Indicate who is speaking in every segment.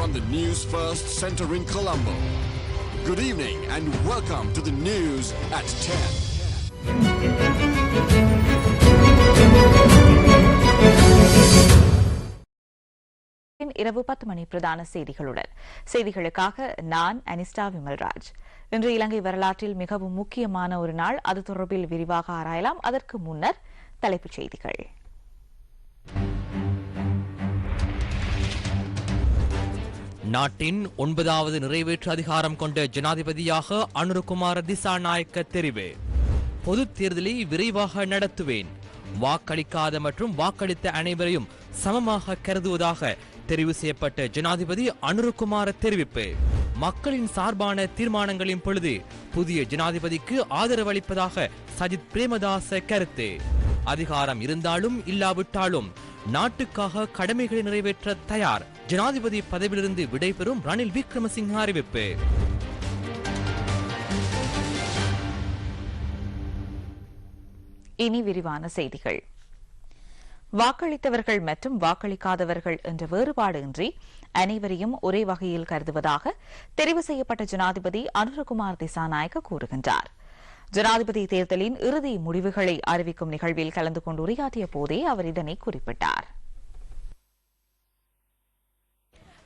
Speaker 1: from the News First Center in Colombo. Good evening and welcome to the news at 10.
Speaker 2: இரவு பத்து மணி பிரதான செய்திகளுடன். செய்திகளுக்காக நான் அனிஸ்டா விமல்ராஜ். இன்று இலங்கை வரலாற்றில் மிகவும் முக்கியமான ஒரு நாள். அது தொடர்பில் விரிவாக ஆராயலாம். அதற்கு முன்னர் தலைப்புச் செய்திகள்.
Speaker 3: நாட்டின் ஒன்பதாவது நிறைவேற்று அதிகாரம் கொண்ட ஜனாதிபதியாக அனுருகுமார திசாநாயக்க தெரிவு. பொது தேர்தலை விரைவாக நடத்துவேன். வாக்களிக்காத மற்றும் வாக்களித்த அனைவரையும் சமமாக கருதுவதாக தெரிவு செய்யப்பட்ட ஜனாதிபதி அனுருகுமார தெரிவிப்பு. மக்களின் சார்பான தீர்மானங்களின் பொழுது புதிய ஜனாதிபதிக்கு ஆதரவு அளிப்பதாக சஜித் பிரேமதாச கருத்து. அதிகாரம் இருந்தாலும் இல்லாவிட்டாலும் நாட்டுக்காக கடமைகளை நிறைவேற்ற தயார். ஜனாதிபதி பதவியிலிருந்து விடைபெறும் ரணில் விக்ரமசிங்க அறிவிப்பு.
Speaker 2: இனி விரிவான செய்திகள். வாக்களித்தவர்கள் மற்றும் வாக்களிக்காதவர்கள் என்ற வேறுபாடு இன்றி அனைவரையும் ஒரே வகையில் கருதுவதாக தெரிவு செய்யப்பட்ட ஜனாதிபதி அனுரகுமார் திசாநாயக்க கூறுகின்றார். ஜனாதிபதி தேர்தலின் இறுதி முடிவுகளை அறிவிக்கும் நிகழ்வில் கலந்து கொண்டு உரையாற்றிய போதே அவர் இதனை குறிப்பிட்டார்.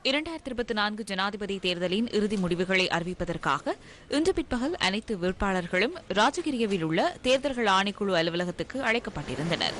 Speaker 2: இரண்டாயிரத்தி இருபத்தி நான்கு ஜனாதிபதி தேர்தலின் இறுதி முடிவுகளை அறிவிப்பதற்காக இன்று பிற்பகல் அனைத்து வேட்பாளர்களும் ராஜகிரியவில் உள்ள தேர்தல்கள் ஆணைக்குழு அலுவலகத்துக்கு அழைக்கப்பட்டிருந்தனர்.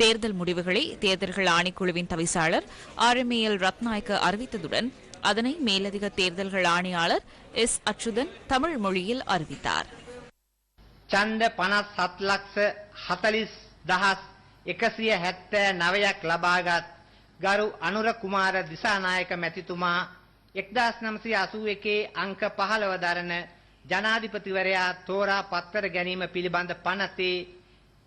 Speaker 2: தேர்தல் முடிவுகளை தேர்தல்கள் ஆணைக்குழுவின் தவிசாளர் ஆர் எம் எல் ரத்நாயக்க அறிவித்ததுடன் அதனை மேலதிக தேர்தல்கள் ஆணையாளர் எஸ் அச்சுதன் தமிழ் மொழியில் அறிவித்தார்
Speaker 4: ඡන්ද 57 ලක්ෂ 40 දහස් 179ක් ලබාගත් ගරු අනුර කුමාර දිසානායක මැතිතුමා 1981 අංක 15 දරන ජනාධිපතිවරයා තෝරා පත්කර ගැනීම පිළිබඳ පනතේ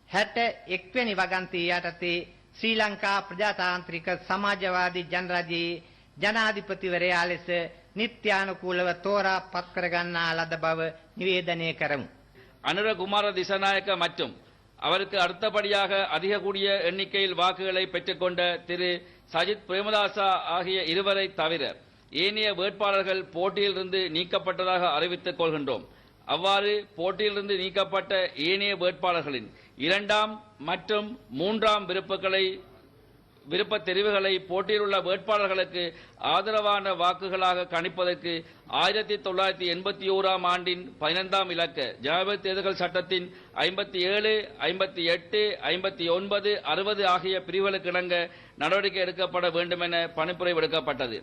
Speaker 4: 61 වෙනි වගන්තිය යටතේ ශ්‍රී ලංකා ප්‍රජාතාන්ත්‍රික සමාජවාදී ජනරජයේ ජනාධිපතිවරයා ලෙස නිත්‍යානුකූලව තෝරා පත්කර ගන්නා ලද බව නිවේදනය කරමු.
Speaker 5: அனுர குமார திசநாயக்க மற்றும் அவருக்கு அடுத்தபடியாக அதிக கூடிய எண்ணிக்கையில் வாக்குகளை பெற்றுக்கொண்ட திரு சஜித் பிரேமதாசா ஆகிய இருவரை தவிர ஏனைய வேட்பாளர்கள் போட்டியிலிருந்து நீக்கப்பட்டதாக அறிவித்துக் கொள்கின்றோம் அவ்வாறு போட்டியிலிருந்து நீக்கப்பட்ட ஏனைய வேட்பாளர்களின் இரண்டாம் மற்றும் மூன்றாம் விருப்பங்களை விருப்ப தெரிவுகளை போட்டியில் உள்ள வேட்பாளர்களுக்கு ஆதரவான வாக்குகளாக கணிப்பதற்கு ஆயிரத்தி தொள்ளாயிரத்தி எண்பத்தி ஓராம் ஆண்டின் பதினைந்தாம் இலக்க ஜனாதிபதி தேர்தல்கள் சட்டத்தின் ஐம்பத்தி ஏழு ஐம்பத்தி எட்டு ஐம்பத்தி ஒன்பது அறுபது ஆகிய பிரிவுகளுக்கு இணங்க நடவடிக்கை எடுக்கப்பட வேண்டும் என பணிப்புரை விடுக்கப்பட்டது.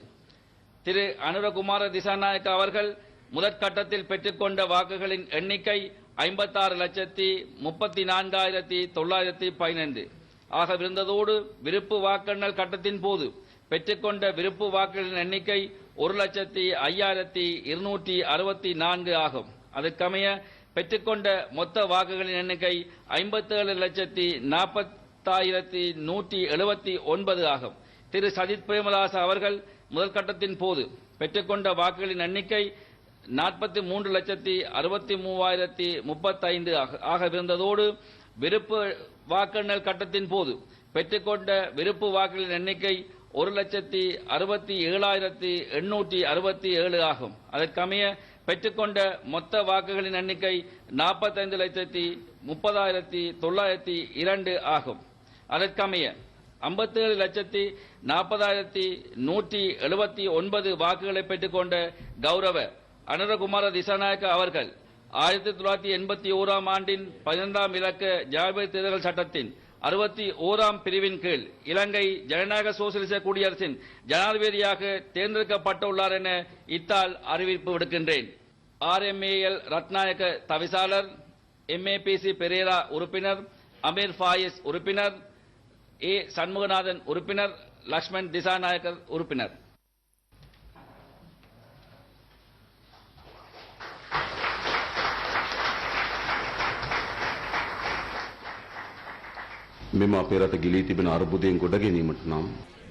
Speaker 5: திரு அனுரகுமார திசாநாயக்க அவர்கள் முதற்கட்டத்தில் பெற்றுக்கொண்ட வாக்குகளின் எண்ணிக்கை ஐம்பத்தாறு லட்சத்தி முப்பத்தி நான்காயிரத்தி தொள்ளாயிரத்தி பதினைந்து. ஆகவிருந்ததோடு விருப்பு வாக்கெண்ணல் கட்டத்தின் போது பெற்றுக்கொண்ட விருப்பு வாக்குகளின் எண்ணிக்கை ஒரு லட்சத்தி ஐயாயிரத்தி இருநூற்றி அறுபத்தி நான்கு ஆகும். அதற்கமைய பெற்றுக்கொண்ட மொத்த வாக்குகளின் எண்ணிக்கை ஐம்பத்தேழு லட்சத்தி நாற்பத்தாயிரத்தி நூற்றி எழுபத்தி ஒன்பது ஆகும். திரு. சஜித் பிரேமதாஸ் அவர்கள் முதற்கட்டத்தின் போது பெற்றுக்கொண்ட வாக்குகளின் எண்ணிக்கை நாற்பத்தி மூன்று லட்சத்தி அறுபத்தி மூவாயிரத்தி முப்பத்தைந்து ஆகவிருந்ததோடு விருப்பு வாக்கெண்ணல் கட்டத்தின் போது பெற்றுக்கொண்ட விருப்பு வாக்குகளின் எண்ணிக்கை ஒரு லட்சத்தி அறுபத்தி ஏழாயிரத்தி எண்ணூற்றி அறுபத்தி ஏழு ஆகும். அதற்கமைய பெற்றுக்கொண்ட மொத்த வாக்குகளின் எண்ணிக்கை நாற்பத்தைந்து லட்சத்தி முப்பதாயிரத்தி தொள்ளாயிரத்தி இரண்டு ஆகும். அதற்கமைய ஐம்பத்தேழு லட்சத்தி நாற்பதாயிரத்தி நூற்றி எழுபத்தி ஒன்பது வாக்குகளை பெற்றுக்கொண்ட கௌரவ அனுரகுமார திசாநாயக்க அவர்கள் ஆயிரத்தி தொள்ளாயிரத்தி எண்பத்தி ஓராம் ஆண்டின் பதினைந்தாம் இலக்க ஜனாதிபதி தேர்தல் சட்டத்தின் அறுபத்தி ஓராம் பிரிவின் கீழ் இலங்கை ஜனநாயக சோசியலிச குடியரசின் ஜனாதிபதியாக தேர்ந்தெடுக்கப்பட்டுள்ளார் என இத்தால் அறிவிப்பு விடுக்கின்றேன். ஆர்எம்ஏஎல் ரத்நாயக்க தவிசாளர் எம்ஏபிசி பெரேரா உறுப்பினர் அமீர் ஃபாயிஸ் உறுப்பினர் ஏ சண்முகநாதன் உறுப்பினர் லக்ஷ்மண் திசாநாயக்கர் உறுப்பினர்.
Speaker 6: මෙම අපේ රට ගිලී තිබෙන අර්බුදයෙන් ගොඩ ගැනීමට නම්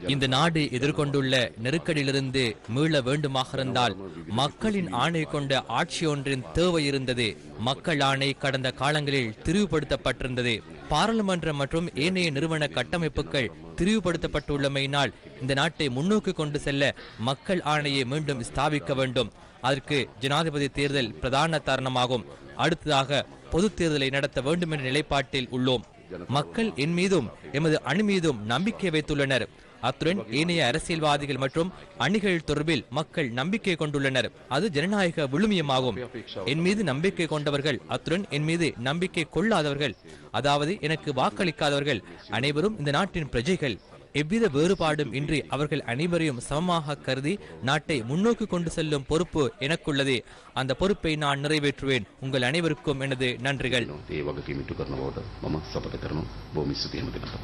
Speaker 3: இந்த நாடு எதிர்கொண்டுள்ள நெருக்கடியிலிருந்து மீள வேண்டுமாக இருந்தால் மக்களின் ஆணை கொண்ட ஆட்சி ஒன்றின் தேவை இருந்தது மக்கள் ஆணை கடந்த காலங்களில் திரிவுபடுத்தப்பட்டிருந்தது பாராளுமன்றம் மற்றும் ஏனைய நிறுவன கட்டமைப்புகள் திரிவுபடுத்தப்பட்டுள்ளமையினால் இந்த நாட்டை முன்னோக்கி கொண்டு செல்ல மக்கள் ஆணையை மீண்டும் ஸ்தாபிக்க வேண்டும் அதற்கு ஜனாதிபதி தேர்தல் பிரதான காரணமாகும் அடுத்ததாக பொதுத் தேர்தலை நடத்த வேண்டும் என்ற நிலைப்பாட்டில் உள்ளோம் மக்கள் என் மீதும் எமது அணி மீதும் நம்பிக்கை வைத்துள்ளனர். அத்துடன் ஏனைய அரசியல்வாதிகள் மற்றும் அணிகள் தொடர்பில் மக்கள் நம்பிக்கை கொண்டுள்ளனர். அது ஜனநாயக விழுமியமாகும். என் மீது நம்பிக்கை கொண்டவர்கள் அத்துடன் என் மீது நம்பிக்கை கொள்ளாதவர்கள் அதாவது எனக்கு வாக்களிக்காதவர்கள் அனைவரும் இந்த நாட்டின் பிரஜைகள். எவ்வித வேறுபாடும் இன்றி அவர்கள் அனைவரையும் சமமாக கருதி நாட்டை முன்னோக்கி கொண்டு செல்லும் பொறுப்பு எனக்குள்ளது அந்த பொறுப்பை நான் நிறைவேற்றுவேன் உங்கள் அனைவருக்கும் எனது நன்றிகள்
Speaker 6: ඒ වගකීම ඉටු කරන බවට මම සපත කරනවා බොහොම ස්තුතියි හැම දිනකටම.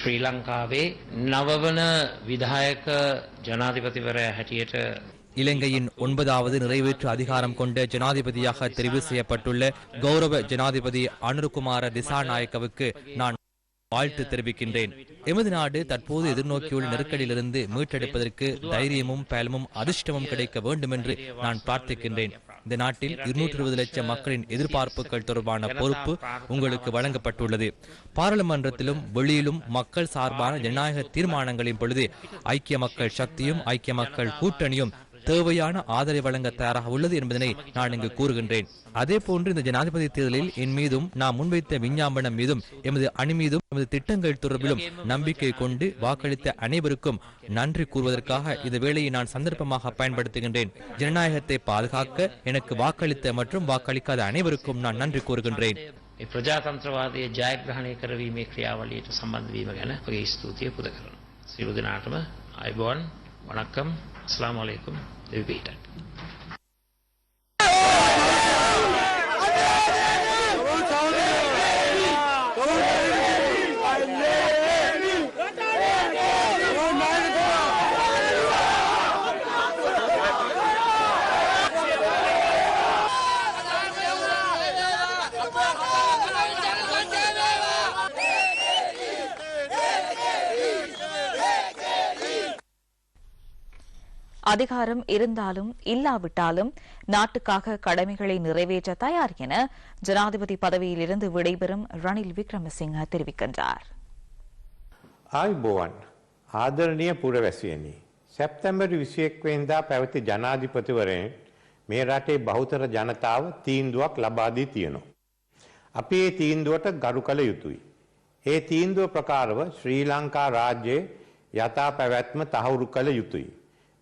Speaker 7: ශ්‍රී ලංකාවේ නවවන විදායක ජනාධිපතිවරයා හැටියට
Speaker 3: இலங்கையின் ஒன்பதாவது நிறைவேற்று அதிகாரம் கொண்ட ஜனாதிபதியாக தெரிவு செய்யப்பட்டுள்ள கௌரவ ஜனாதிபதி அனுருகுமார திசாநாயக்கவுக்கு நான் வாழ்த்து தெரிவிக்கின்றேன். எமது நாடு தற்போது எதிர்நோக்கியுள்ள நெருக்கடியிலிருந்து மீட்டெடுப்பதற்கு தைரியமும் பலமும் அதிர்ஷ்டமும் கிடைக்க வேண்டும் என்று நான் பிரார்த்திக்கின்றேன். இந்த நாட்டில் இருநூற்றி இருபது லட்சம் மக்களின் எதிர்பார்ப்புகள் தொடர்பான பொறுப்பு உங்களுக்கு வழங்கப்பட்டுள்ளது. பாராளுமன்றத்திலும் வெளியிலும் மக்கள் சார்பான ஜனநாயக தீர்மானங்களின் பொழுது ஐக்கிய மக்கள் சக்தியும் ஐக்கிய மக்கள் கூட்டணியும் தேவையான ஆதரவை வழங்க தயாராக உள்ளது என்பதனை நான் இங்கு கூறுகின்றேன் அதே போன்று இந்த ஜனாதிபதி தேர்தலில் என் மீதும் நான் முன்வைத்த விஞ்ஞாபனம் மீதும் எமது அணி மீதும் எமது திட்டங்கள் தொடர்பிலும் நம்பிக்கை கொண்டு வாக்களித்த அனைவருக்கும் நன்றி கூறுவதற்காக இந்த வேளையை நான் சந்தர்ப்பமாக பயன்படுத்துகின்றேன் ஜனநாயகத்தை பாதுகாக்க எனக்கு வாக்களித்த மற்றும் வாக்களிக்காத அனைவருக்கும் நான் நன்றி கூறுகின்றேன்
Speaker 7: ඒ ප්‍රජාතන්ත්‍රවාදය ජයග්‍රහණය කරවීමේ ක්‍රියාවලියට සම්බන්ධ වීම ගැන ඔගේ ස්තුතිය පුද කරනවා. සියලු දෙනාටම අයිබෝන් වණක්කම් අස්ලාම් අලයිකුම් they'll wait
Speaker 2: அதிகாரம் இருந்தாலும் இல்லாவிட்டாலும் நாட்டுக்காக கடமைகளை நிறைவேற்ற தயார் என ஜனாதிபதி பதவியிலிருந்து விடைபெறும் ரணில் விக்ரமசிங்க தெரிவிக்கின்றார்
Speaker 8: ආයිබෝවන් ආදරණය පුරවැසියනි. සැප්තැම්බර් විසියෙක්වෙන්දා පැවති ජනාධිපතිවරයෙන් මේ රටේ බෞතර ජනතාව තීන්දුවක් ලබාදී තියනවා. අපි ඒ තීන්දුවට ගරු කළ යුතුයි. ඒ තීන්දුව ප්‍රකාරව ශ්‍රී ලංකා රාජ්‍යයේ යථා පැවැත්ම තහවුරු කළ යුතුයි.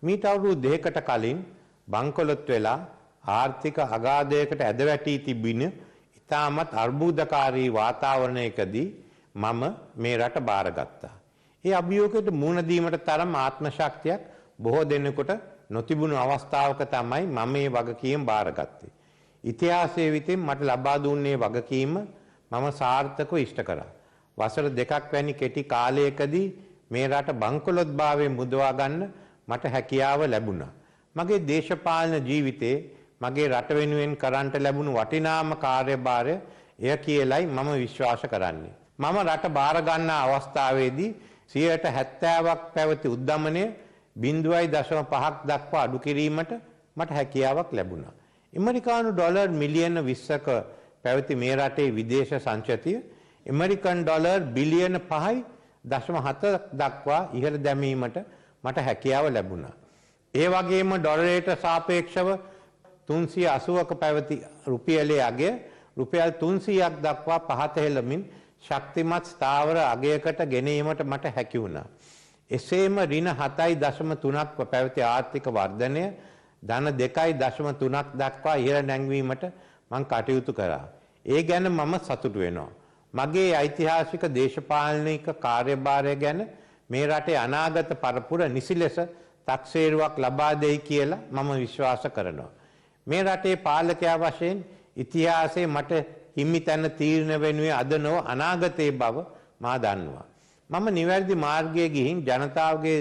Speaker 8: මීට අවුරුදු දෙකකට කලින් බංකොලොත් වෙලා ආර්ථික අගාධයකට ඇදවැටී තිබින ඉතාමත් අර්බුදකාරී වාතාවරණයකදී මම මේ රට බාරගත්තා. ඒ අභියෝගයට මුහුණ දීමට තරම් ආත්ම ශක්තියක් බොහෝ දෙනෙකුට නොතිබුණු අවස්ථාවක තමයි මම මේ වගකීම බාරගත්තේ. ඉතිහාසයේ විතින් මට ලබා දුන්නේ වගකීම මම සාර්ථකව ඉෂ්ට කරා. වසර දෙකක් වැනි කෙටි කාලයකදී මේ රට බංකොලොත් භාවයෙන් මුදවා ගන්න මට හැකියාව ලැබුණා. මගේ දේශපාලන ජීවිතේ මගේ රට වෙනුවෙන් කරන්නට ලැබුණු වටිනාම කාර්යභාරය එය කියලයි මම විශ්වාස කරන්නේ. මම රට බාර ගන්නා අවස්ථාවේදී 70ක් පැවති උද්දමනය 0.5ක් දක්වා අඩු කිරීමට මට හැකියාවක් ලැබුණා. ඇමරිකානු ඩොලර් මිලියන 20ක පැවති මේ රටේ විදේශ සංචතිය ඇමරිකන් ඩොලර් බිලියන 5යි දශම 7 දක්වා ඉහළ දැමීමට මට හැකියාව ලැබුණා. ඒ වගේම ඩොලරයට සාපේක්ෂව 380ක පැවති රුපියලේ අගය රුපියල් 300ක් දක්වා පහත හෙළමින් ශක්තිමත් ස්ථාවර අගයකට ගෙනීමට මට හැකි වුණා. එසේම ඍණ 7.3ක් පැවති ආර්ථික වර්ධනය ධන 2.3ක් දක්වා ඉහළ නැංවීමට මම කටයුතු කරා. ඒ ගැන මම සතුටු වෙනවා. මගේ ඓතිහාසික දේශපාලනික කාර්යභාරය ගැන මේ රටේ අනාගත පරපුර නිසි ලෙස තක්සේරුවක් ලබා දෙයි කියලා මම විශ්වාස කරනවා. මේ රටේ පාලකයා වශයෙන් ඉතිහාසයේ මට හිමි තැන තීරණ වෙනුවේ අද නොව අනාගතයේ බව මා දන්නවා. මම නිවැරදි මාර්ගයේ ගිහින් ජනතාවගේ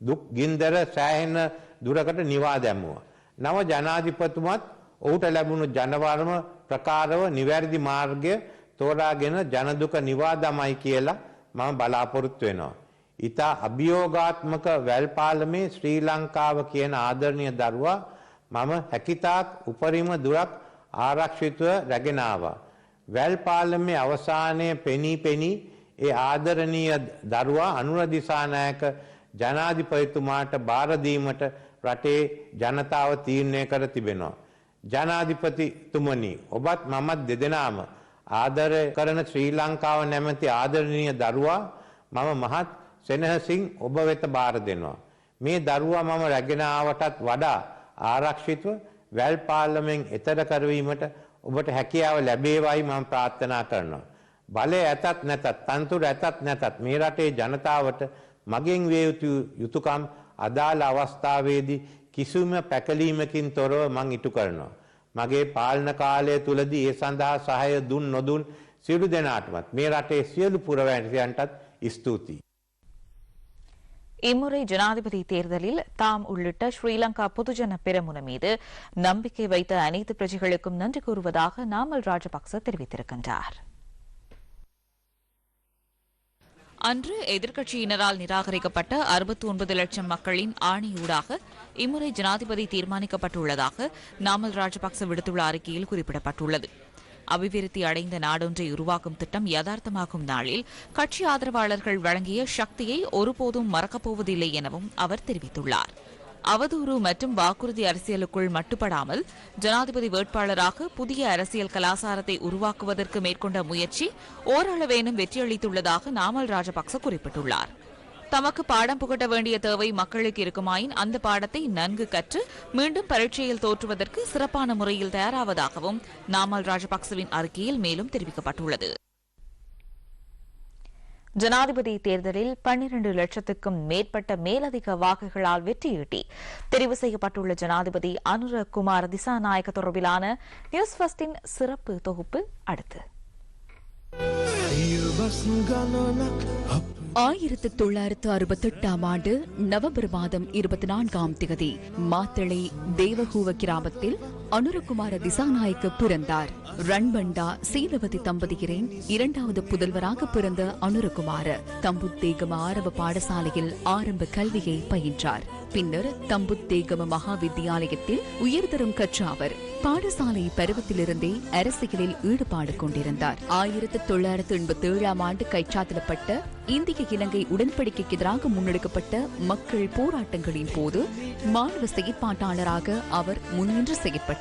Speaker 8: දුක් ගින්දර සෑහෙන දුරකට නිවා දැම්මුවා. නව ජනාධිපතිතුමත් ඔහුට ලැබුණු ජනවර්ම ප්‍රකාරව නිවැරදි මාර්ගය තෝරාගෙන ජනදුක නිවා දමයි කියලා මම බලාපොරොත්තු වෙනවා. ඉතා අභියෝගාත්මක වැල්පාලමේ ශ්‍රී ලංකාව කියන ආදරණීය දරුවා මම හැකිතාක් උපරිම දුරක් ආරක්ෂිතව රැගෙන ආවා. වැල්පාලමේ අවසානයේ පෙනී පෙනී ඒ ආදරණීය දරුවා අනුර දිසානායක ජනාධිපතිතුමාට බාර දීමට රටේ ජනතාව තීරණය කර තිබෙනවා. ජනාධිපතිතුමනි ඔබත් මමත් දෙදෙනාම ආදරය කරන ශ්‍රී ලංකාව නැමැති ආදරණීය දරුවා මම මහත් සෙනහසින් ඔබ වෙත බාර දෙනවා. මේ දරුවා මම රැගෙන ආවටත් වඩා ආරක්ෂිතව වැල් පාර්ලිමෙන් එතර කරවීමට ඔබට හැකියාව ලැබේවයි මම ප්‍රාර්ථනා කරනවා. බලය ඇතත් නැතත් තන්තුර ඇතත් නැතත් මේ රටේ ජනතාවට මගෙන් විය යුතු යුතුයකම් අදාළ අවස්ථාවේදී කිසිම පැකලීමකින් තොරව මං ඉටු කරනවා. මගේ පාලන කාලය තුලදී ඒ සඳහා සහාය දුන් නොදුන් සියලු දෙනාටමත් මේ රටේ සියලු පුරවැසියන්ටත් ස්තුතියි.
Speaker 2: இம்முறை ஜனாதிபதி தேர்தலில் தாம் உள்ளிட்ட ஸ்ரீலங்கா பொதுஜன பெரமுன மீது நம்பிக்கை வைத்த அனைத்து பிரஜைகளுக்கும் நன்றி கூறுவதாக நாமல் ராஜபக்ச தெரிவித்திருக்கின்றார். அன்று எதிர்க்கட்சியினரால் நிராகரிக்கப்பட்ட அறுபத்தி ஒன்பது லட்சம் மக்களின் ஆணையூடாக இம்முறை ஜனாதிபதி தீர்மானிக்கப்பட்டுள்ளதாக நாமல் ராஜபக்ச விடுத்துள்ள அறிக்கையில் குறிப்பிடப்பட்டுள்ளது. அபிவிருத்தி அடைந்த நாடொன்றை உருவாக்கும் திட்டம் யதார்த்தமாகும் நாளில் கட்சி ஆதரவாளர்கள் வழங்கிய சக்தியை ஒருபோதும் மறக்கப்போவதில்லை எனவும் அவர் தெரிவித்துள்ளார். அவதூறு மற்றும் வாக்குறுதி அரசியலுக்குள் மட்டுப்படாமல் ஜனாதிபதி வேட்பாளராக புதிய அரசியல் கலாசாரத்தை உருவாக்குவதற்கு மேற்கொண்ட முயற்சி ஓரளவேனும் வெற்றியளித்துள்ளதாக நாமல் ராஜபக்ச குறிப்பிட்டுள்ளார். தமக்கு பாடம் புகட்ட வேண்டிய தேவை மக்களுக்கு இருக்குமாயின் அந்த பாடத்தை நன்கு கற்று மீண்டும் பரீட்சையில் தோற்றுவதற்கு சிறப்பான முறையில் தயாராவதாகவும் நாமல் ராஜபக்சவின் அறிக்கையில் மேலும் தெரிவிக்கப்பட்டுள்ளது. ஜனாதிபதி தேர்தலில் பன்னிரண்டு லட்சத்துக்கும் மேற்பட்ட மேலதிக வாக்குகளால் வெற்றியீட்டி தெரிவு செய்யப்பட்டுள்ள ஜனாதிபதி அனுர குமார் திசாநாயக்க தொடர்பிலான நியூஸ் ஃபர்ஸ்டின் சிறப்பு தொகுப்பு அடுத்து.
Speaker 9: ஆயிரத்து தொள்ளாயிரத்து அறுபத்தெட்டாம் ஆண்டு நவம்பர் மாதம் இருபத்தி நான்காம் திகதி மாத்தளை தேவகூவ கிராமத்தில் அனுரகுமார திசாநாயக்க பிறந்தார். ரண்பண்டா சீலவதி தம்பதியரின் இரண்டாவது புதல்வராக பிறந்த அனுரகுமார தம்புத்தேகம ஆரம்ப பாடசாலையில் ஆரம்ப கல்வியை பயின்றார். பின்னர் தம்புத்தேகம மகா வித்தியாலயத்தில் உயர்தரம் கற்ற அவர் பாடசாலை பருவத்திலிருந்தே அரசியலில் ஈடுபாடு கொண்டிருந்தார். ஆயிரத்தி தொள்ளாயிரத்தி எண்பத்தி ஏழாம் ஆண்டு கைச்சாத்திடப்பட்ட இந்திய இலங்கை உடன்படிக்கைக்கு எதிராக முன்னெடுக்கப்பட்ட மக்கள் போராட்டங்களின் போது மாணவ செயற்பாட்டாளராக அவர் முன்னின்று செயற்பட்டார்.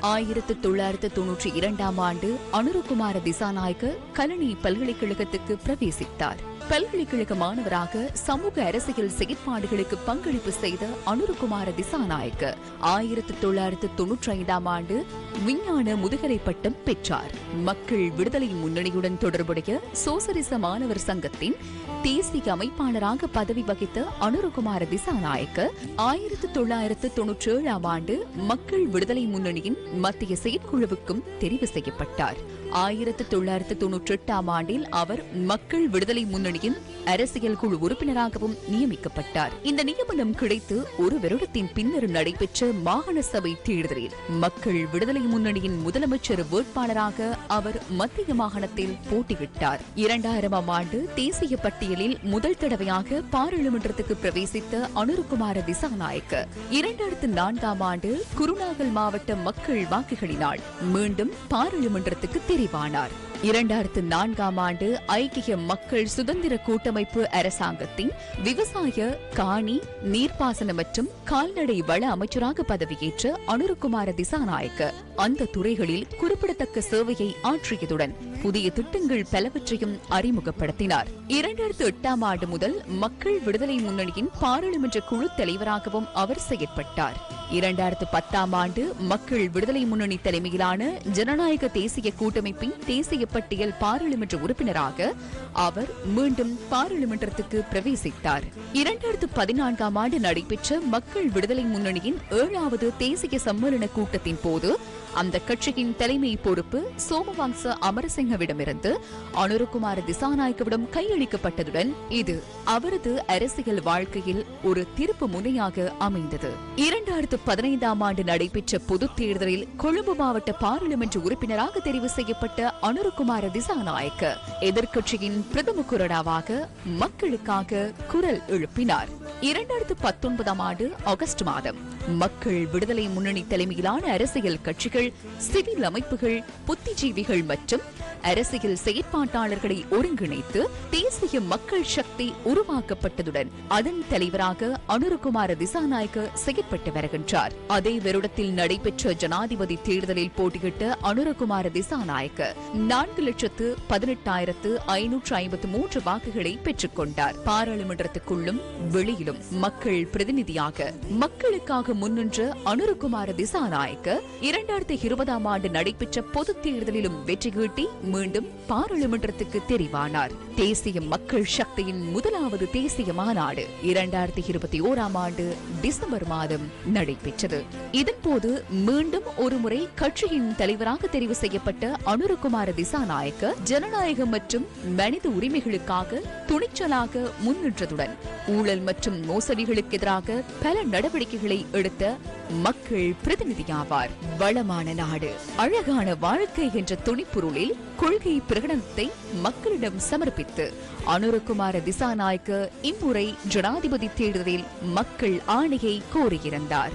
Speaker 9: ஆயிரத்து தொள்ளாயிரத்து தொன்னூற்றி இரண்டாம் ஆண்டு அனுருகுமார திசாநாயக்க கலனி பல்கலைக்கழகத்துக்கு பிரவேசித்தார். பல்கலைக்கழக மாணவராக சமூக அரசியல் செயற்பாடுகளுக்கு பங்களிப்பு செய்த அனுருகுமார திசாநாயக்க ஆயிரத்து தொள்ளாயிரத்து தொன்னூற்றி ஐந்தாம் ஆண்டு விஞ்ஞான முதுகலை பட்டம் பெற்றார். மக்கள் விடுதலை முன்னணியுடன் தொடர்புடைய சோசலிச மாணவர் சங்கத்தின் தேசிய அமைப்பாளராக பதவி வகித்த அனுருகுமார திசாநாயக்க ஆயிரத்து தொள்ளாயிரத்து தொன்னூற்றி ஏழாம் ஆண்டு மக்கள் விடுதலை முன்னணியின் மத்திய செயற்குழுவுக்கும் தெரிவு செய்யப்பட்டார். ஆயிரத்து தொள்ளாயிரத்து தொன்னூற்றி எட்டாம் ஆண்டில் அவர் மக்கள் விடுதலை முன்னணியின் அரசியல் குழு உறுப்பினராகவும் நியமிக்கப்பட்டார். இந்த நியமனம் கிடைத்து ஒரு வருடத்தின் பின்னர் நடைபெற்ற மாகாண சபை தேர்தலில் மக்கள் விடுதலை முன்னணியின் முதலமைச்சர் வேட்பாளராக அவர் மத்திய மாகாணத்தில் போட்டியிட்டார். இரண்டாயிரமாம் ஆண்டு தேசிய பட்டியலில் முதல் தடவையாக பாராளுமன்றத்துக்கு பிரவேசித்த அனுருகுமார திசாநாயக்க இரண்டாயிரத்து நான்காம் ஆண்டு குருநாகல் மாவட்ட மக்கள் வாக்குகளினால் மீண்டும் பாராளுமன்றத்துக்கு தெரிவானார் இரண்டாயிரத்து நான்காம் ஆண்டு ஐக்கிய மக்கள் சுதந்திர கூட்டமைப்பு அரசாங்கத்தின் விவசாய காணி நீர்ப்பாசன மற்றும் கால்நடை வள அமைச்சராக பதவியேற்ற அனுருகுமார திசாநாயக்க அந்த துறைகளில் குறிப்பிடத்தக்க சேவையை ஆற்றியதுடன் புதிய திட்டங்கள் பலவற்றையும் அறிமுகப்படுத்தினார். இரண்டாயிரத்து எட்டாம் ஆண்டு முதல் மக்கள் விடுதலை முன்னணியின் பாராளுமன்ற குழு தலைவராகவும் அவர் செயற்பட்டார். இரண்டாயிரத்து பத்தாம் ஆண்டு மக்கள் விடுதலை முன்னணி தலைமையிலான ஜனநாயக தேசிய கூட்டமைப்பின் தேசிய பட்டியல் பாராளுமன்ற உறுப்பினராக அவர் மீண்டும் பாராளுமன்றத்துக்கு பிரவேசித்தார். இரண்டாயிரத்து பதினான்காம் ஆண்டு நடைபெற்ற மக்கள் விடுதலை முன்னணியின் ஏழாவது தேசிய சம்மேளன கூட்டத்தின் போது அந்த கட்சியின் தலைமை பொறுப்பு சோமவம்ச அமரசிங்கவிடமிருந்து அனுருகுமார திசாநாயக்கவிடம் கையளிக்கப்பட்டதுடன் இது அவரது அரசியல் வாழ்க்கையில் ஒரு திருப்பு முனையாக அமைந்தது. இரண்டாயிரத்து பதினைந்தாம் ஆண்டு நடைபெற்ற பொதுத் தேர்தலில் கொழும்பு மாவட்ட பாராளுமன்ற உறுப்பினராக தெரிவு செய்யப்பட்ட அனுருகுமார திசாநாயக்க எதிர்க்கட்சியின் பிரதம குரடாவாக மக்களுக்காக குரல் எழுப்பினார். இரண்டாயிரத்து பத்தொன்பதாம் ஆண்டு ஆகஸ்ட் மாதம் மக்கள் விடுதலை முன்னணி தலைமையிலான அரசியல் கட்சிகள் சிவில் அமைப்புகள் புத்திஜீவிகள் மற்றும் அரசியல் செயற்பாட்டாளர்களை ஒருங்கிணைத்து தேசிய மக்கள் சக்தி உருவாக்கப்பட்டதுடன் அதன் தலைவராக அனுருகுமார திசாநாயக்க செயற்பட்டு வருகின்றார். அதே வருடத்தில் நடைபெற்ற ஜனாதிபதி தேர்தலில் போட்டியிட்ட அனுரகுமார திசாநாயக்க நான்கு லட்சத்து பதினெட்டாயிரத்து ஐநூற்று ஐம்பத்து மூன்று வாக்குகளை பெற்றுக் கொண்டார். பாராளுமன்றத்துக்குள்ளும் வெளியிலும் மக்கள் பிரதிநிதியாக மக்களுக்காக முன்னின்ற அனுருகுமார திசாநாயக்க இரண்டாயிரத்தி இருபதாம் ஆண்டு நடைபெற்ற பொதுத் தேர்தலிலும் வெற்றி ஈட்டி மீண்டும் பாராளுமன்றத்துக்கு தெரிவானார். தேசிய மக்கள் சக்தியின் முதலாவது தேசிய மாநாடு இரண்டாயிரத்தி இருபத்தி ஓராம் ஆண்டு டிசம்பர் மாதம் நடைபெற்றது. இதன்போது மீண்டும் ஒருமுறை கட்சியின் தலைவராக தெரிவு செய்யப்பட்ட அனுரகுமார திசாநாயக்க ஜனநாயகம் மற்றும் மனித உரிமைகளுக்காக துணிச்சலாக முன்னின்றதுடன் ஊழல் மற்றும் மோசடிகளுக்கு எதிராக பல நடவடிக்கைகளை கொடுத்த மக்கள் பிரதிநிதியாவார். வளமான நாடு அழகான வாழ்க்கை என்ற துணிப்பொருளில் கொள்கை பிரகடனத்தை மக்களிடம் சமர்ப்பித்து அனுரகுமார திசாநாயக்க இம்முறை ஜனாதிபதி தேர்தலில் மக்கள் ஆணையை கோரியிருந்தார்.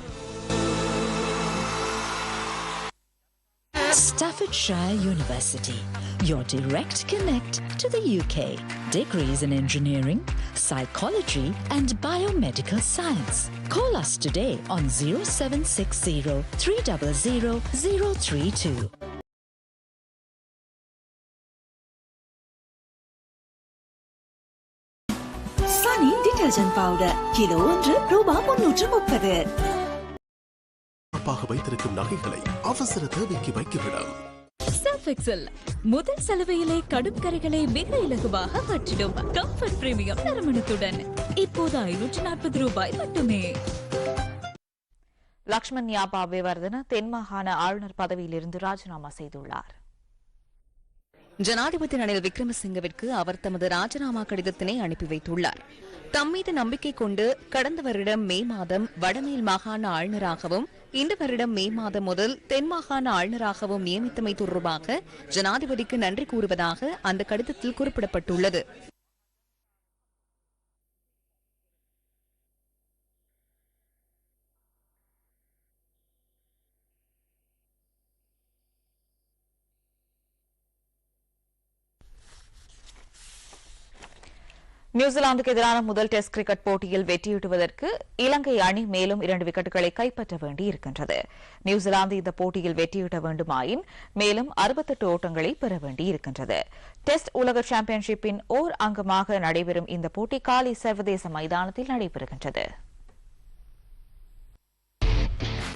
Speaker 10: Staffordshire University, your direct connect to the UK. Degrees in engineering, psychology, and biomedical science. Call us today on 0760 300 032.
Speaker 11: Shani detergent powder kilo ஒன்று ரூபாய் முன்னூற்று முப்பது
Speaker 12: சிறப்பாக வைத்திருக்கும் நகைகளை அவசர தேவைக்கு வைக்கிவிடும்
Speaker 13: சர்ஃப் எக்ஸல் முதல் சலுகையிலே கடும் கரைகளை மிக இலகுவாக அகற்றிடும் கம்ஃபர்ட் பிரீமியம் நறுமணத்துடன் இப்போது ஐநூற்று நாற்பது ரூபாய் மட்டுமே.
Speaker 14: லக்ஷ்மண் யாபா அபேவர்தன தென் மாகாண ஆளுநர் பதவியிலிருந்து ராஜினாமா செய்துள்ளார்.
Speaker 15: ஜனாதிபதி ரணில் விக்ரமசிங்கவிற்கு அவர் தமது ராஜினாமா கடிதத்தினை அனுப்பி வைத்துள்ளார். தம் மீது நம்பிக்கை கொண்டு கடந்த வருடம் மே மாதம் வடமேல் மாகாண ஆளுநராகவும் இந்த வருடம் மே மாதம் முதல் தென் மாகாண ஆளுநராகவும் நியமித்தமை தொடர்பாக ஜனாதிபதிக்கு நன்றி கூறுவதாக அந்த கடிதத்தில் குறிப்பிடப்பட்டுள்ளது.
Speaker 14: நியூசிலாந்துக்கு எதிரான முதல் டெஸ்ட் கிரிக்கெட் போட்டியில் வெற்றியிடுவதற்கு இலங்கை அணி மேலும் இரண்டு விக்கெட்டுகளை கைப்பற்ற வேண்டியிருக்கின்றது. நியூசிலாந்து இந்த போட்டியில் வெற்றியிட வேண்டுமாயின் மேலும் அறுபத்தெட்டு ஓட்டங்களை பெற வேண்டியிருக்கின்றது. டெஸ்ட் உலக சாம்பியன்ஷிப்பின் ஓர் அங்கமாக நடைபெறும் இந்த போட்டி காலி சர்வதேச மைதானத்தில் நடைபெறுகின்றது.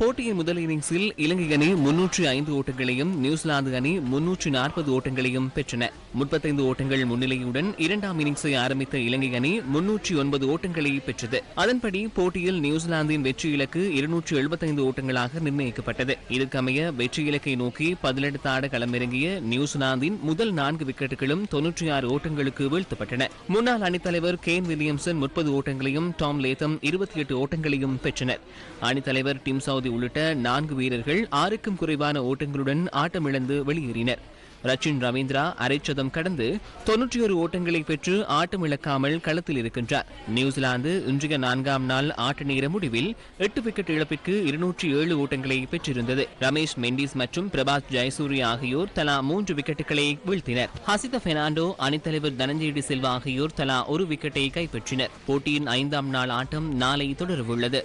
Speaker 16: போட்டியின் முதல் இன்னிங்ஸில் இலங்கை அணி முன்னூற்றி ஐந்து ஓட்டங்களையும் நியூசிலாந்து அணி முன்னூற்றி நாற்பது ஓட்டங்களையும் பெற்றன. முப்பத்தைந்து ஓட்டங்கள் முன்னிலையுடன் இரண்டாம் இன்னிங்ஸை ஆரம்பித்த இலங்கை அணி முன்னூற்றி ஒன்பது ஓட்டங்களை பெற்றது. அதன்படி போட்டியில் நியூசிலாந்தின் வெற்றி இலக்கு இருநூற்றி எழுபத்தைந்து ஓட்டங்களாக நிர்ணயிக்கப்பட்டது. இதற்கமைய வெற்றி இலக்கை நோக்கி பதிலெடுத்தாட களமிறங்கிய நியூசிலாந்தின் முதல் நான்கு விக்கெட்டுகளும் தொன்னூற்றி ஆறு ஓட்டங்களுக்கு வீழ்த்தப்பட்டன. முன்னாள் அணித்தலைவர் கேன் வில்லியம்சன் முப்பது ஓட்டங்களையும் டாம் லேத்தம் இருபத்தி எட்டு ஓட்டங்களையும் பெற்றனர். அணித்தலைவர் டிம் சவுதி உள்ளிட்ட நான்கு வீரர்கள் ஆறுக்கும் குறைவான ஓட்டங்களுடன் ஆட்டமிழந்து வெளியேறினர். ரச்சின் ரவீந்திரா அரைச்சதம் கடந்து தொன்னூற்றி ஒரு ஓட்டங்களை பெற்று ஆட்டம் இழக்காமல் களத்தில் இருக்கின்றார். நியூசிலாந்து இன்றைய நான்காம் நாள் ஆட்ட நேர முடிவில் எட்டு விக்கெட் இழப்பிற்கு இருநூற்றி ஏழு ஓட்டங்களை பெற்றிருந்தது. ரமேஷ் மெண்டிஸ் மற்றும் பிரபாத் ஜெயசூரிய ஆகியோர் தலா மூன்று விக்கெட்டுகளை வீழ்த்தினர். ஹசித பெர்னாண்டோ அணித்தலைவர் தனஞ்சயடி செல்வா ஆகியோர் தலா ஒரு விக்கெட்டை கைப்பற்றினர். போட்டியின் ஐந்தாம் நாள் ஆட்டம் நாளை தொடரவுள்ளது.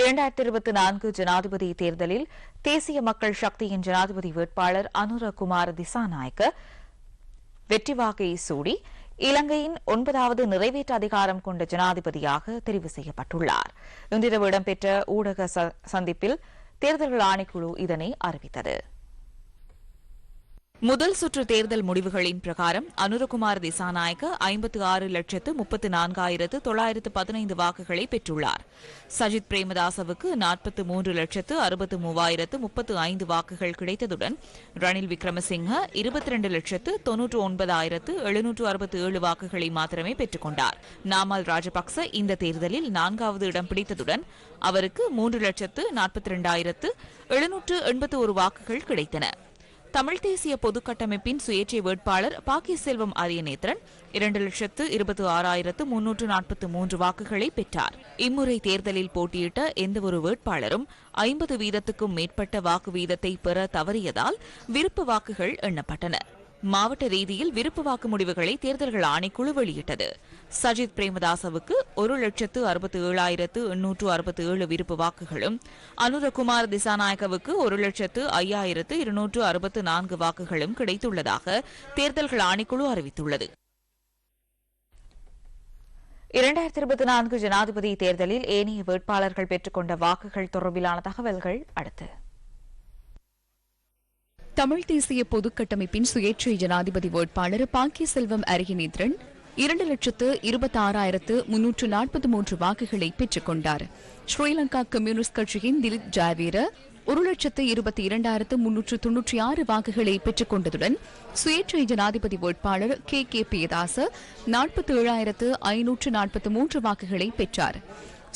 Speaker 14: இரண்டாயிரத்தி இருபத்தி நான்கு ஜனாதிபதி தேர்தலில் தேசிய மக்கள் சக்தியின் ஜனாதிபதி வேட்பாளர் அனுரகுமார் திசாநாயக்க வெற்றி வாகை சூடி
Speaker 2: இலங்கையின் ஒன்பதாவது நிறைவேற்று அதிகாரம் கொண்ட ஜனாதிபதியாக தெரிவு செய்யப்பட்டுள்ளார். இன்றிரவு இடம்பெற்ற ஊடக ச- சந்திப்பில் தேர்தல்கள் ஆணைக்குழு இதனை அறிவித்தது. முதல் சுற்று தேர்தல் முடிவுகளின் பிரகாரம் அனுரகுமார் திசாநாயக்க ஐம்பத்து ஆறு லட்சத்து முப்பத்து நான்காயிரத்து தொள்ளாயிரத்து பதினைந்து வாக்குகளை பெற்றுள்ளார். சஜித் பிரேமதாசவுக்கு நாற்பத்து மூன்று லட்சத்து அறுபத்து மூவாயிரத்து முப்பத்து ஐந்து வாக்குகள் கிடைத்ததுடன் ரணில் விக்ரமசிங்க இருபத்தி ரெண்டு லட்சத்து தொன்னூற்று ஒன்பதாயிரத்து எழுநூற்று அறுபத்தி ஏழு வாக்குகளை மாத்திரமே பெற்றுக் கொண்டார் நாமல் ராஜபக்ச இந்த தேர்தலில் நான்காவது இடம் பிடித்ததுடன் அவருக்கு மூன்று லட்சத்து நாற்பத்தி இரண்டாயிரத்து எழுநூற்று எண்பத்து ஒரு வாக்குகள் கிடைத்தன. தமிழ் தேசிய பொதுக்கட்டமைப்பின் சுயேட்சை வேட்பாளர் பாக்கி செல்வம் அரியநேத்திரன் இரண்டு லட்சத்து இருபத்தி ஆறாயிரத்து முன்னூற்று நாற்பத்தி மூன்று வாக்குகளை பெற்றார். இம்முறை தேர்தலில் போட்டியிட்ட எந்தவொரு வேட்பாளரும் ஐம்பது வீதத்துக்கும் மேற்பட்ட வாக்கு வீதத்தை பெற தவறியதால் விருப்ப வாக்குகள் எண்ணப்பட்டன. மாவட்ட ரீதியில் விருப்பு வாக்கு முடிவுகளை தேர்தல்கள் ஆணைக்குழு வெளியிட்டது. சஜித் பிரேமதாசவுக்கு ஒரு லட்சத்து அறுபத்தி ஏழாயிரத்து எண்ணூற்று அறுபத்தி ஏழு விருப்பு வாக்குகளும் அனுரகுமார் திசாநாயக்கவுக்கு ஒரு லட்சத்து ஐயாயிரத்து இருநூற்று அறுபத்து நான்கு வாக்குகளும் கிடைத்துள்ளதாக தேர்தல்கள் ஆணைக்குழு அறிவித்துள்ளது. இரண்டாயிரத்தி இருபத்தி நான்கு ஜனாதிபதி தேர்தலில் ஏனைய வேட்பாளர்கள் பெற்றுக்கொண்ட வாக்குகள் தொடர்பிலான தகவல்கள் அடுத்து.
Speaker 9: தமிழ் தேசிய பொதுக்கட்டமைப்பின் சுயேட்சை ஜனாதிபதி வேட்பாளர் பாக்கிய செல்வம் அரியநேந்திரன் இரண்டு லட்சத்து இருபத்தாறாயிரத்து முன்னூற்று நாற்பத்தி மூன்று வாக்குகளை பெற்றுக் கொண்டார். ஸ்ரீலங்கா கம்யூனிஸ்ட் கட்சியின் திலிப் ஜாவீர ஒரு லட்சத்து இருபத்தி இரண்டாயிரத்து முன்னூற்று தொன்னூற்றி ஆறு வாக்குகளை பெற்றுக் கொண்டதுடன் சுயேட்சை ஜனாதிபதி வேட்பாளர் கே கே பியதாச நாற்பத்தி ஏழாயிரத்து ஐநூற்று நாற்பத்தி மூன்று வாக்குகளை பெற்றார்.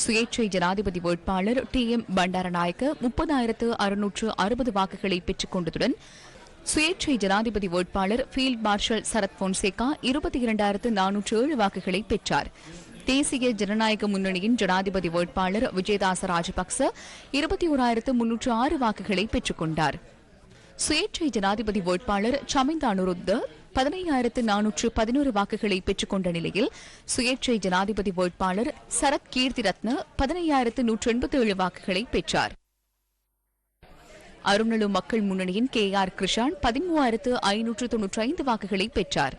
Speaker 9: சுயேட்சை ஜனாதிபதி வேட்பாளர் டி எம் பண்டாரநாயக்க முப்பதாயிரத்து அறுநூற்று அறுபது வாக்குகளை பெற்றுக் கொண்டதுடன் சுயேட்சை ஜனாதிபதி வேட்பாளர் ஃபீல்ட் மார்ஷல் சரத் பொன்சேகா இருபத்தி இரண்டாயிரத்து நானூற்று ஏழு வாக்குகளை பெற்றார். தேசிய ஜனநாயக முன்னணியின் ஜனாதிபதி வேட்பாளர் விஜயதாச ராஜபக்ச இருபத்தி ஓராயிரத்து முன்னூற்று ஆறு வாக்குகளை பெற்றுக் கொண்டார். சுயேட்சை ஜனாதிபதி வேட்பாளர் சமிந்த அனுருத்த பதினையாயிரத்து நானூற்று பதினோரு வாக்குகளை பெற்றுக் கொண்ட நிலையில் சுயேட்சை ஜனாதிபதி வேட்பாளர் சரத் கீர்த்தி ரத்ன பதினையாயிரத்து நூற்று எண்பத்தி ஏழு வாக்குகளை பெற்றார். அருணலு மக்கள் முன்னணியின் கே ஆர் கிருஷான் பதிமூவாயிரத்து ஐநூற்று தொன்னூற்றி ஐந்து வாக்குகளை பெற்றார்.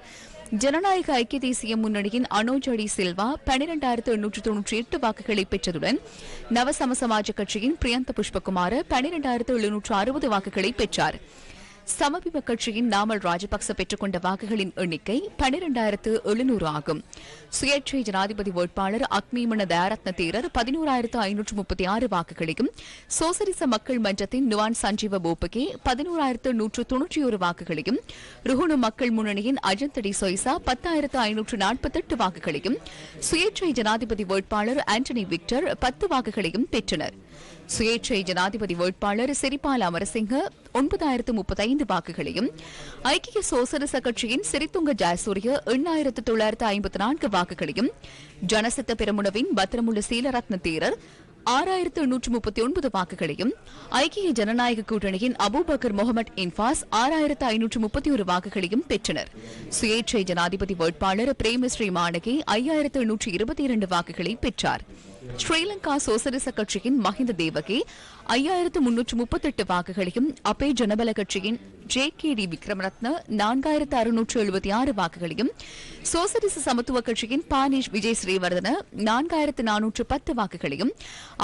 Speaker 9: ஜனநாயக ஐக்கிய தேசிய முன்னணியின் அனோஜ் அடி சில்வா பனிரெண்டாயிரத்து எண்ணூற்று தொன்னூற்றி எட்டு வாக்குகளை பெற்றதுடன் நவசமசமாஜ கட்சியின் பிரியந்த புஷ்பகுமார பனிரெண்டாயிரத்து எழுநூற்று அறுபது வாக்குகளை பெற்றார். சமபிம கட்சியின் நாமல் ராஜபக்ச பெற்றுக்கொண்ட வாக்குகளின் எண்ணிக்கை பனிரெண்டாயிரத்து எழுநூறு ஆகும். சுயேட்சை ஜனாதிபதி வேட்பாளர் அக்னிமண தயாரத்ன தேரர் பதினோராயிரத்து ஐநூற்று முப்பத்தி ஆறு வாக்குகளையும் சோசலிச மக்கள் மன்றத்தின் நுவான் சஞ்சீவ போப்பகே பதினோராயிரத்து நூற்று தொன்னூற்றி ஒரு வாக்குகளையும் ருகுணு மக்கள் முன்னணியின் அஜந்தடி சொய்சா பத்தாயிரத்து ஐநூற்று நாற்பத்தெட்டு வாக்குகளையும் சுயேட்சை ஜனாதிபதி வேட்பாளர் ஆண்டனி விக்டர் பத்து வாக்குகளையும் பெற்றனர். சுயேட்சை ஜனாதிபதி வேட்பாளர் சிரிபால அமரசிங்க ஒன்பதாயிரத்து முப்பத்தைந்து வாக்குகளையும் ஐக்கிய சோசலிச கட்சியின் சிறித்துங்க ஜாயசூரிய எண்ணாயிரத்து தொள்ளாயிரத்து ஐம்பத்தி நான்கு வாக்குகளையும் ஜனசித்த பெருமுனவின் பத்திரமுள்ள சீலரத்ன தேரர் ஆறாயிரத்து எண்ணூற்று முப்பத்தி ஒன்பது வாக்குகளையும் ஐக்கிய ஜனநாயக கூட்டணியின் அபூபக்கர் முகமது இன்பாஸ் ஆறாயிரத்து ஐநூற்று முப்பத்தி ஒரு வாக்குகளையும் பெற்றனர். சுயேட்சை ஜனாதிபதி வேட்பாளர் பிரேமஸ்ரீ மாணகி ஐயாயிரத்து எண்ணூற்று இருபத்தி இரண்டு வாக்குகளை பெற்றார். ஸ்ரீலங்கா சோசலிச கட்சியின் மஹிந்த தேவகே ஐயாயிரத்து முன்னூற்று முப்பத்தெட்டு வாக்குகளையும் அப்பே ஜனபல கட்சியின் ஜே கே டி விக்ரமரத்ன நான்காயிரத்து அறுநூற்று எழுபத்தி ஆறு வாக்குகளையும் சோசலிச சமத்துவ கட்சியின் பானேஷ் விஜய் ஸ்ரீவர்தன நான்காயிரத்து நானூற்று பத்து வாக்குகளையும்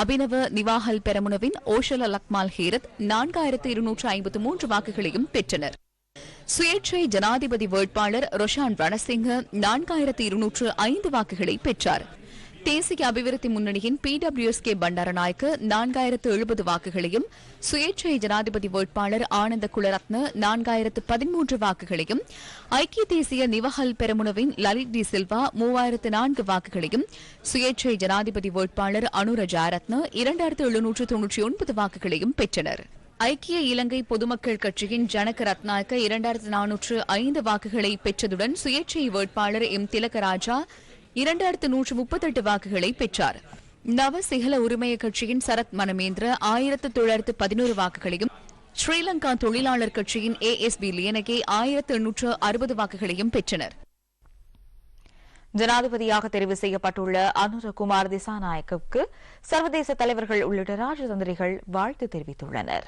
Speaker 9: அபினவ நிவாஹல் பெரமுனவின் ஓஷல லக்மால் ஹீரத் நான்காயிரத்து இருநூற்று ஐம்பத்து மூன்று வாக்குகளையும் பெற்றனர். சுயேட்சை ஜனாதிபதி வேட்பாளர் ரொஷான் ரணசிங்க நான்காயிரத்து இருநூற்று ஐந்து வாக்குகளை பெற்றார். தேசிய அபிவிருத்தி முன்னணியின் பி கே பண்டாரநாயக்கு நான்காயிரத்து எழுபது வாக்குகளையும் சுயேட்சை ஜனாதிபதி வேட்பாளர் ஆனந்த குலரத்ன நான்காயிரத்து பதிமூன்று வாக்குகளையும் ஐக்கிய தேசிய நிவஹல் பெரமுனவின் லலித் டி சில்வா மூவாயிரத்து நான்கு வாக்குகளையும் சுயேட்சை ஜனாதிபதி வேட்பாளர் அனுர ஜாரத்ன இரண்டாயிரத்து எழுநூற்று தொன்னூற்றி ஒன்பது வாக்குகளையும் பெற்றனர். ஐக்கிய இலங்கை பொதுமக்கள் கட்சியின் ஜனக ரத்நாயக்க இரண்டாயிரத்து நானூற்று ஐந்து வாக்குகளை பெற்றதுடன் சுயேட்சை வேட்பாளர் எம் திலகராஜா இரண்டாயிரத்து நூற்று முப்பத்தெட்டு வாக்குகளை பெற்றார். நவ சிஹல உரிமைய கட்சியின் சரத் மனமேந்திர ஆயிரத்து தொள்ளாயிரத்து பதினோரு வாக்குகளையும் ஸ்ரீலங்கா தொழிலாளர் கட்சியின் ஏ எஸ் பி லியனகே ஆயிரத்து எண்ணூற்று அறுபது வாக்குகளையும் பெற்றனர்.
Speaker 2: ஜனாதிபதியாக தெரிவு செய்யப்பட்டுள்ள அனுரகுமார் திசாநாயக்கவுக்கு சர்வதேச தலைவர்கள் உள்ளிட்ட ராஜதந்திரிகள் வாழ்த்து தெரிவித்துள்ளனர்.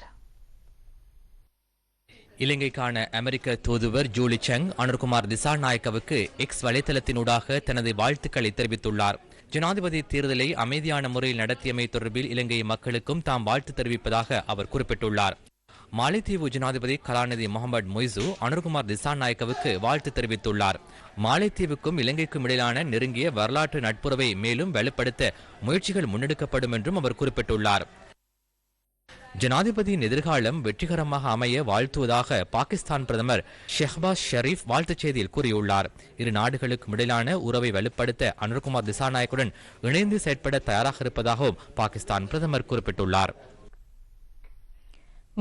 Speaker 3: இலங்கைக்கான அமெரிக்க தூதுவர் ஜூலி செங் அனுர்குமார் திசாநாயக்கவுக்கு எக்ஸ் வலைதளத்தினூடாக தனது வாழ்த்துக்களை தெரிவித்துள்ளார். ஜனாதிபதி தேர்தலை அமைதியான முறையில் நடத்தியமை தொடர்பில் இலங்கை மக்களுக்கும் தாம் வாழ்த்து தெரிவிப்பதாக அவர் குறிப்பிட்டுள்ளார். மாலைத்தீவு ஜனாதிபதி கலாநிதி முகமது மொய்சு அனுர்குமார் திசாநாயக்கவுக்கு வாழ்த்து தெரிவித்துள்ளார். மாலைத்தீவுக்கும் இலங்கைக்கும் இடையிலான நெருங்கிய வரலாற்று நட்புறவை மேலும் வலுப்படுத்த முயற்சிகள் முன்னெடுக்கப்படும் என்றும் அவர் குறிப்பிட்டுள்ளார். ஜனாதிபதியின் எதிர்காலம் வெற்றிகரமாக அமைய வாழ்த்துவதாக பாகிஸ்தான் பிரதமர் ஷெஹ்பாஸ் ஷெரீப் வாழ்த்துச் செய்தியில் கூறியுள்ளார். இரு நாடுகளுக்கும் இடையிலான உறவை வலுப்படுத்த அனுர்குமார் திசாநாயக்குடன் இணைந்து செயற்பட தயாராக இருப்பதாகவும் பாகிஸ்தான் பிரதமர் குறிப்பிட்டுள்ளார்.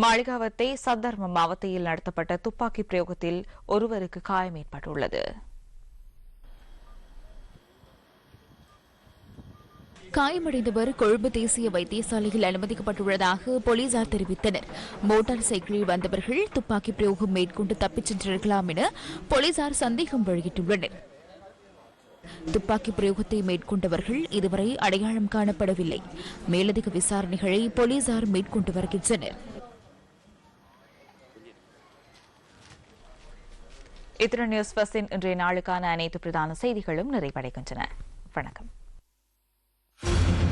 Speaker 2: மாளிகாவத்தை சத்தர்ம மாவட்டத்தில் நடத்தப்பட்ட துப்பாக்கி பிரயோகத்தில் ஒருவருக்கு காயம் ஏற்பட்டுள்ளது.
Speaker 9: காயமடைந்தவர் கொழும்பு தேசிய வைத்தியசாலையில் அனுமதிக்கப்பட்டுள்ளதாக போலீசார் தெரிவித்தனர். மோட்டார் சைக்கிளில் வந்தவர்கள் துப்பாக்கி பிரயோகம் மேற்கொண்டு தப்பிச் சென்றிருக்கலாம் என போலீசார் சந்தேகம் வெளியிட்டுள்ளனர். துப்பாக்கி பிரயோகத்தை மேற்கொண்டவர்கள் இதுவரை அடையாளம் காணப்படவில்லை. மேலதிக விசாரணைகளை போலீசார் மேற்கொண்டு வருகின்றனர்.
Speaker 2: இத்துடன் நியூஸ் பஸ்ஸின் இன்றைய நாளுக்கான அனைத்து பிரதான செய்திகளும் நிறைவடைகின்றன. வணக்கம். Thank you.